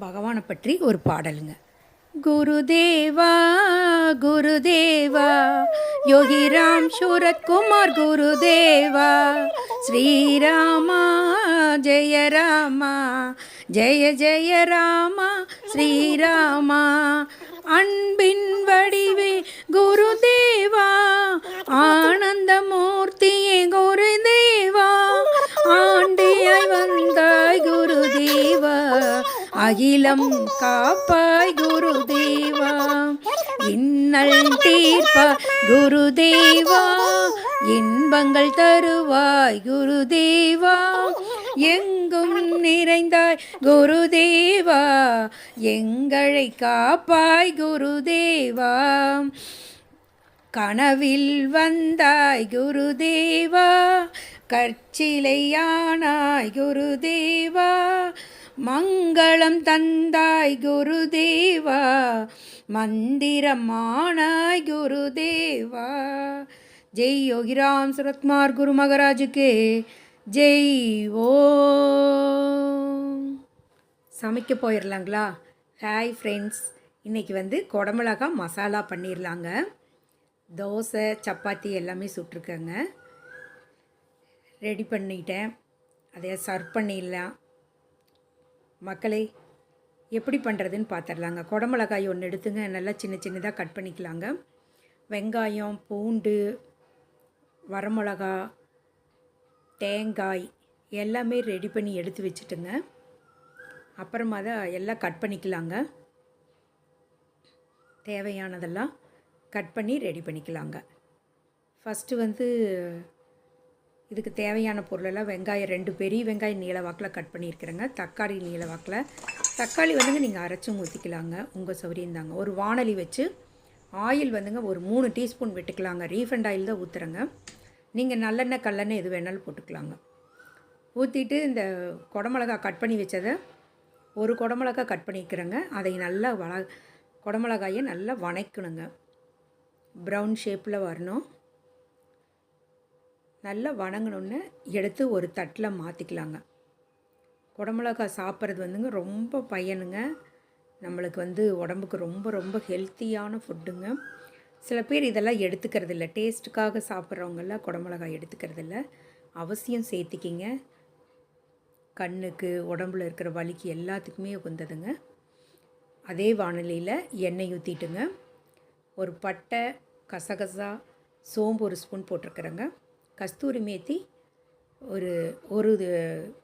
பகவானை பற்றி ஒரு பாடலுங்க. குருதேவா குருதேவா யோகிராம் சூரத்குமார் குருதேவா ஸ்ரீராமா ஜெய ராமா ஜெய ஜெய ராமா ஸ்ரீராமா அன்பின் வடிவே குருதேவா. அகிலம் காப்பாய் குருதேவா. இன்னல் தீர்ப்பா குருதேவா. இன்பங்கள் தருவாய் குருதேவா. எங்கும் நிறைந்தாய் குருதேவா. எங்களை காப்பாய் குருதேவா. கனவில் வந்தாய் குருதேவா. கற்சிலையானாய் குருதேவா. மங்களம் தந்தாய் குருதேவா மந்திரமானாய் குருதேவா. ஜெய் யோகிராம் சுரத்மார் குரு மகராஜுக்கு ஜெய் ஓ. சமைக்க போயிடலாங்களா ஹாய் ஃப்ரெண்ட்ஸ் இன்றைக்கி வந்து குடமிளகா மசாலா பண்ணிடலாங்க தோசை சப்பாத்தி எல்லாமே சுட்டிருக்கேங்க. ரெடி பண்ணிட்டேன். அதை சர்வ் பண்ணிடலாம். மக்களே எப்படி பண்ணுறதுன்னு பார்த்துடலாங்க குடமிளகாய் ஒன்று எடுத்துங்க. நல்லா சின்ன சின்னதாக கட் பண்ணிக்கலாங்க. வெங்காயம் பூண்டு வரமிளகா தேங்காய் எல்லாமே ரெடி பண்ணி எடுத்து வச்சுட்டுங்க. அப்புறமா தான் எல்லாம் கட் பண்ணிக்கலாங்க. தேவையானதெல்லாம் கட் பண்ணி ரெடி பண்ணிக்கலாங்க. ஃபஸ்ட்டு வந்து இதுக்கு தேவையான பொருளெல்லாம் வெங்காயம் ரெண்டு பெரிய வெங்காயம் நீளவாக்கில் கட் பண்ணியிருக்கிறேங்க. தக்காளி நீள வாக்கில். தக்காளி வந்துங்க நீங்கள் அரைச்சும் ஊற்றிக்கலாங்க உங்கள் சௌரியம் தாங்க. ஒரு வானலி வச்சு ஆயில் வந்துங்க ஒரு மூணு டீஸ்பூன் விட்டுக்கலாங்க. ரீஃபண்ட் ஆயில் தான் ஊற்றுறேங்க நீங்கள் நல்லெண்ணெய் கல்லெண்ணெய் எது வேணாலும் போட்டுக்கலாங்க. ஊற்றிட்டு இந்த குடமிளகா கட் பண்ணி வச்சதை ஒரு குடமிளகா கட் பண்ணிக்கிறேங்க. அதை நல்லா வள குடமிளகாயை நல்லா வணக்கணுங்க. ப்ரௌன் ஷேப்பில் வரணும். நல்லா வணங்கணுன்னு எடுத்து ஒரு தட்டில் மாற்றிக்கலாங்க குடமிளகா சாப்பிட்றது வந்துங்க ரொம்ப பயனுங்க. நம்மளுக்கு வந்து உடம்புக்கு ரொம்ப ரொம்ப ஹெல்த்தியான ஃபுட்டுங்க சில பேர் இதெல்லாம் எடுத்துக்கிறது இல்லை டேஸ்ட்டுக்காக சாப்பிட்றவங்கெல்லாம் குடமிளகாய் எடுத்துக்கிறது இல்லை அவசியம் சேர்த்திக்கிங்க. கண்ணுக்கு உடம்புல இருக்கிற வலிக்கு எல்லாத்துக்குமே உகந்ததுங்க. அதே வானிலையில் எண்ணெய் ஊற்றிட்டுங்க ஒரு பட்டை கசகசா சோம்பு ஒரு ஸ்பூன் போட்டிருக்கிறேங்க. கஸ்தூரி மேத்தி ஒரு ஒரு இது-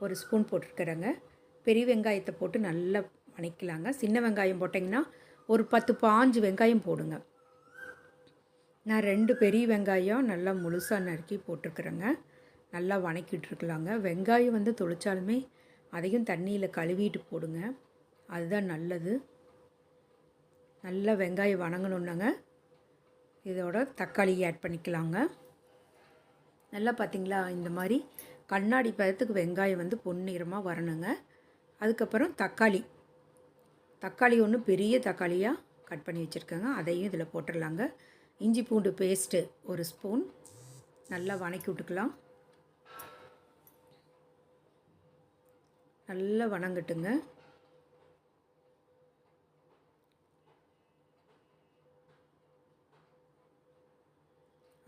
ஒரு ஸ்பூன் போட்டிருக்கிறேங்க. பெரிய வெங்காயத்தை போட்டு நல்லா வணக்கலாங்க. சின்ன வெங்காயம் போட்டிங்கன்னா ஒரு பத்து பாஞ்சு வெங்காயம் போடுங்க. நான் ரெண்டு பெரிய வெங்காயம் நல்லா முழுசாக நறுக்கி போட்டிருக்கிறேங்க. நல்லா வணக்கிட்டுருக்கலாங்க வெங்காயம் வந்து தொளிச்சாலுமே அதையும் தண்ணியில் கழுவிட்டு போடுங்க. அதுதான் நல்லது. நல்லா வெங்காயம் வணங்கணுன்னாங்க இதோட தக்காளி ஆட் பண்ணிக்கலாங்க. நல்லா பார்த்தீங்களா இந்த மாதிரி கண்ணாடி பதத்துக்கு வெங்காயம் வந்து பொன்னிறமாக வரணுங்க. அதுக்கப்புறம் தக்காளி. தக்காளி ஒன்று பெரிய தக்காளியாக கட் பண்ணி வச்சுருக்கேங்க. அதையும் இதில் போட்டுடலாங்க. இஞ்சி பூண்டு பேஸ்ட்டு ஒரு ஸ்பூன் நல்லா வணக்கி விட்டுக்கலாம். நல்லா வணங்கட்டுங்க.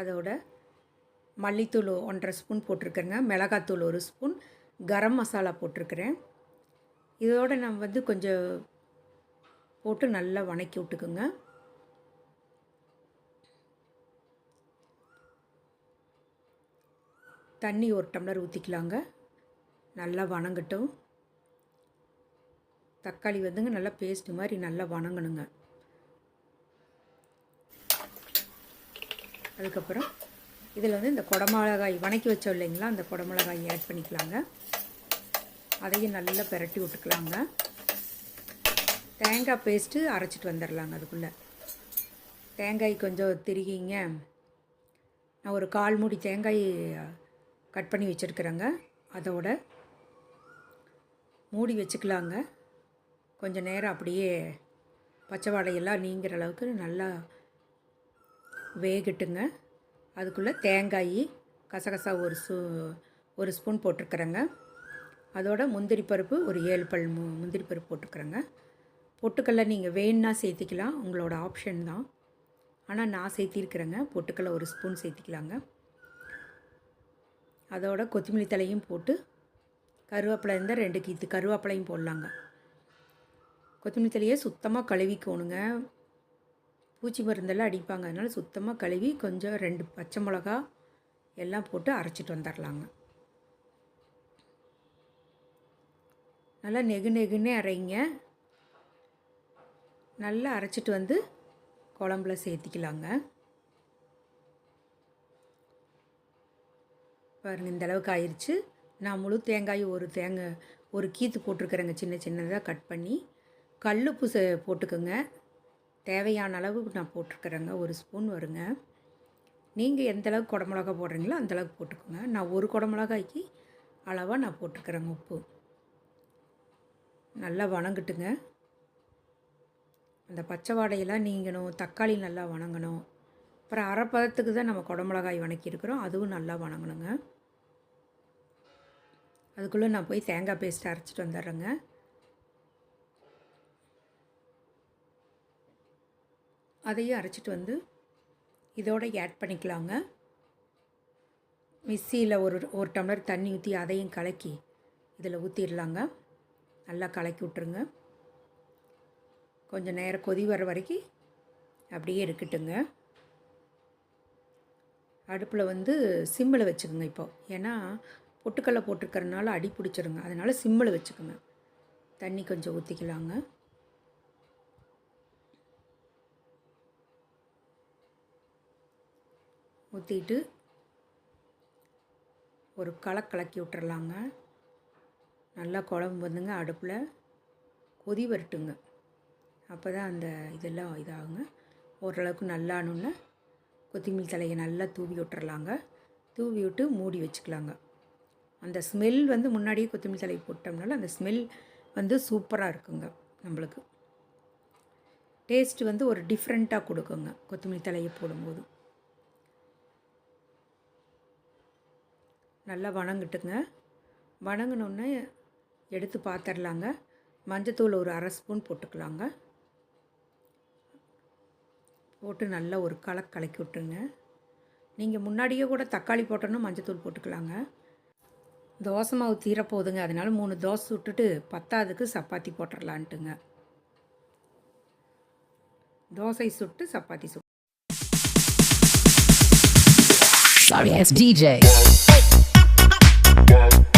அதோட மல்லித்தூள் ஒன்றரை ஸ்பூன் போட்டிருக்கேங்க. மிளகாத்தூள் ஒரு ஸ்பூன். கரம் மசாலா போட்டிருக்கிறேன். இதோட நான் வந்து கொஞ்சம் போட்டு நல்லா வணக்கி விட்டுக்குங்க. தண்ணி ஒரு டம்ளர் ஊற்றிக்கலாங்க நல்லா வணங்கட்டும். தக்காளி வந்துங்க நல்லா பேஸ்ட் மாதிரி நல்லா வணங்கணுங்க. அதுக்கப்புறம் இதில் வந்து இந்த குடமிளகாய் வணக்கி வச்சோம் இல்லைங்களா அந்த குடமிளகாய் ஆட் பண்ணிக்கலாங்க. அதையும் நல்லா பிரட்டி விட்டுக்கலாங்க. தேங்காய் பேஸ்ட்டு அரைச்சிட்டு வந்துடலாங்க அதுக்குள்ளே. தேங்காய் கொஞ்சம் திருகிங்க. நான் ஒரு கால் மூடி தேங்காய் கட் பண்ணி வச்சுருக்குறேங்க. அதோட மூடி வச்சுக்கலாங்க. கொஞ்சம் நேரம் அப்படியே பச்சை வாடையெல்லாம் நீங்கிற அளவுக்கு நல்லா வேகட்டுங்க. அதுக்குள்ளே தேங்காய் கசகசா ஒரு சூ ஒரு ஸ்பூன் போட்டிருக்கிறேங்க. அதோட முந்திரி பருப்பு ஒரு ஏழு பல் மு முந்திரி பருப்பு போட்டுக்கிறேங்க. பொட்டுக்கடலை நீங்கள் வேணுன்னா சேர்த்திக்கலாம். உங்களோட ஆப்ஷன் தான். ஆனால் நான் சேர்த்திருக்கிறேங்க. பொட்டுக்கடலை ஒரு ஸ்பூன் சேர்த்திக்கலாங்க. அதோட கொத்தமல்லி தலையும் போட்டு கருவேப்பிலை இருந்தால் ரெண்டு கீத்து கருவேப்பிலையும் போடலாங்க. கொத்தமல்லி தலையை சுத்தமாக கழுவிக்கோணுங்க. பூச்சி மருந்தெல்லாம் அடிப்பாங்க. அதனால் சுத்தமாக கழுவி கொஞ்சம் ரெண்டு பச்சை மிளகா எல்லாம் போட்டு அரைச்சிட்டு வந்துடலாங்க நல்லா நெகு நெகுன்னே அரைங்க. நல்லா அரைச்சிட்டு வந்து குழம்புல சேர்த்திக்கலாங்க. பாருங்கள் இந்த அளவுக்கு ஆயிடுச்சு நான் முழு தேங்காய் ஒரு தேங்காய் ஒரு கீத்து போட்டிருக்கிறேங்க சின்ன சின்னதாக கட் பண்ணி. கல்லுப்பு போட்டுக்கோங்க. தேவையான அளவு நான் போட்டிருக்கிறேங்க. ஒரு ஸ்பூன் வருங்க. நீங்கள் எந்தளவுக்கு குடமிளகா போடுறீங்களோ அந்தளவுக்கு போட்டுக்கோங்க. நான் ஒரு குடமிளகாய்க்கு அளவாக நான் போட்டிருக்கிறேங்க உப்பு. நல்லா வணங்கட்டுங்க. அந்த பச்சை வாடையெல்லாம் நீங்கணும். தக்காளி நல்லா வணங்கணும். அப்புறம் அரைப்பதத்துக்கு தான் நம்ம குடமிளகாய் வணக்கியிருக்கிறோம் அதுவும் நல்லா வணங்கணுங்க. அதுக்குள்ளே நான் போய் தேங்காய் பேஸ்ட் அரைச்சிட்டு வந்துடுறேங்க. அதையும் அரைச்சிட்டு வந்து இதோட ஆட் பண்ணிக்கலாங்க. மிக்சியில் ஒரு ஒரு டம்ளர் தண்ணி ஊற்றி அதையும் கலக்கி இதில் ஊற்றிடலாங்க நல்லா கலக்கி விட்ருங்க கொஞ்சம் நேரம் கொதி வர வரைக்கும் அப்படியே இருக்கட்டுங்க. அடுப்பில் வந்து சிம்மில் வச்சுக்கோங்க இப்போ. ஏன்னா பொட்டுக்கடலை போட்டிருக்கறனால அடி பிடிச்சிருங்க. அதனால் சிம்மில் வச்சுக்கோங்க. தண்ணி கொஞ்சம் ஊற்றிக்கலாங்க ஊற்றிட்டு ஒரு கலக் கலக்கி விட்டுறலாங்க. நல்லா குழம்பு வந்துங்க அடுப்பில் கொதி வரட்டுங்க. அப்போ தான் அந்த இதெல்லாம் இதாகுங்க. ஓரளவுக்கு நல்லானுன்னு கொத்தமல்லி தலையை நல்லா தூவி விட்டுறலாங்க. தூவி விட்டு மூடி வச்சுக்கலாங்க. அந்த ஸ்மெல் வந்து முன்னாடியே கொத்தமல்லி தலையை போட்டோம்னால அந்த ஸ்மெல் வந்து சூப்பராக இருக்குங்க நம்மளுக்கு. டேஸ்ட் வந்து ஒரு டிஃப்ரெண்ட்டாக கொடுக்குங்க கொத்தமல்லி தலையை போடும்போது. நல்லா வணங்கட்டுங்க. வணங்கினோடனே எடுத்து பார்த்துடலாங்க மஞ்சத்தூள் ஒரு அரை ஸ்பூன் போட்டுக்கலாங்க. போட்டு நல்லா ஒரு கலக்கு கலக்கி விட்டுருங்க. நீங்கள் முன்னாடியே கூட தக்காளி போட்டோன்னா மஞ்சத்தூள் போட்டுக்கலாங்க. தோசை மாவு தீரப்போகுதுங்க அதனால மூணு தோசை விட்டுட்டு பத்தாவதுக்கு சப்பாத்தி போட்டுடலான்ட்டுங்க தோசை சுட்டு சப்பாத்தி சுட்டு work.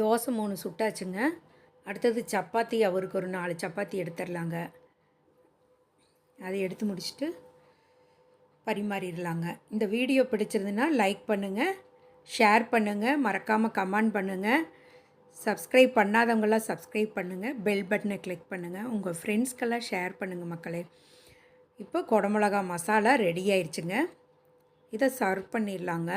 தோசை மூணு சுட்டாச்சுங்க. அடுத்தது சப்பாத்தி அவருக்கு ஒரு நாலு சப்பாத்தி எடுத்துடலாங்க அதை எடுத்து முடிச்சுட்டு பரிமாறிடலாங்க. இந்த வீடியோ பிடிச்சிருந்துன்னா லைக் பண்ணுங்கள் ஷேர் பண்ணுங்கள் மறக்காமல் கமெண்ட் பண்ணுங்கள் சப்ஸ்கிரைப் பண்ணாதவங்களாம் சப்ஸ்கிரைப் பண்ணுங்கள் பெல் பட்டனை கிளிக் பண்ணுங்கள் உங்கள் ஃப்ரெண்ட்ஸ்க்கெல்லாம் ஷேர் பண்ணுங்கள் மக்களே. இப்போ குடமிளகா மசாலா ரெடி ஆயிடுச்சுங்க. இதை சர்வ் பண்ணிடலாங்க.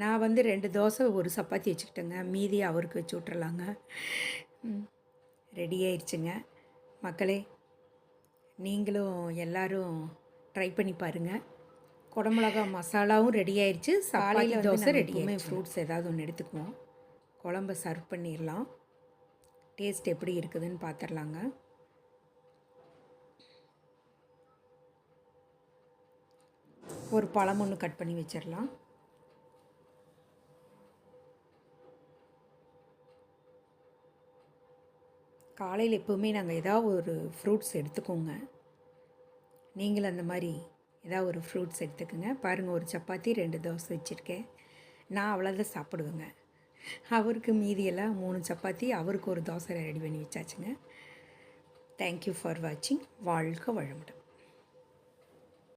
நான் வந்து ரெண்டு தோசை ஒரு சப்பாத்தி வச்சுக்கிட்டேங்க. மீதி அவருக்கு வச்சு விட்றலாங்க ரெடி ஆயிடுச்சுங்க மக்களே நீங்களும் எல்லாரும் ட்ரை பண்ணி பாருங்கள் குடமிளகா மசாலாவும் ரெடி ஆயிடுச்சு சப்பாத்தி தோசை ரெடி ஆயிடுச்சு ஃப்ரூட்ஸ் ஏதாவது ஒன்று எடுத்துக்குவோம். குழம்ப சர்வ் பண்ணிடலாம். டேஸ்ட் எப்படி இருக்குதுன்னு பார்த்துடலாங்க ஒரு பழம் ஒன்று கட் பண்ணி வச்சிடலாம். காலையில் எப்போவுமே நாங்கள் ஏதாவது ஒரு ஃப்ரூட்ஸ் எடுத்துக்கோங்க. நீங்களும் அந்த மாதிரி ஏதாவது ஒரு ஃப்ரூட்ஸ் எடுத்துக்கோங்க. பாருங்கள் ஒரு சப்பாத்தி ரெண்டு தோசை வச்சுருக்கேன். நான் அவ்வளோதான் சாப்பிடுவேங்க. அவருக்கு மீதியெல்லாம் மூணு சப்பாத்தி அவருக்கு ஒரு தோசை ரெடி பண்ணி வச்சாச்சுங்க. தேங்க்யூ ஃபார் வாட்சிங் வாழ்க வளமுடன்.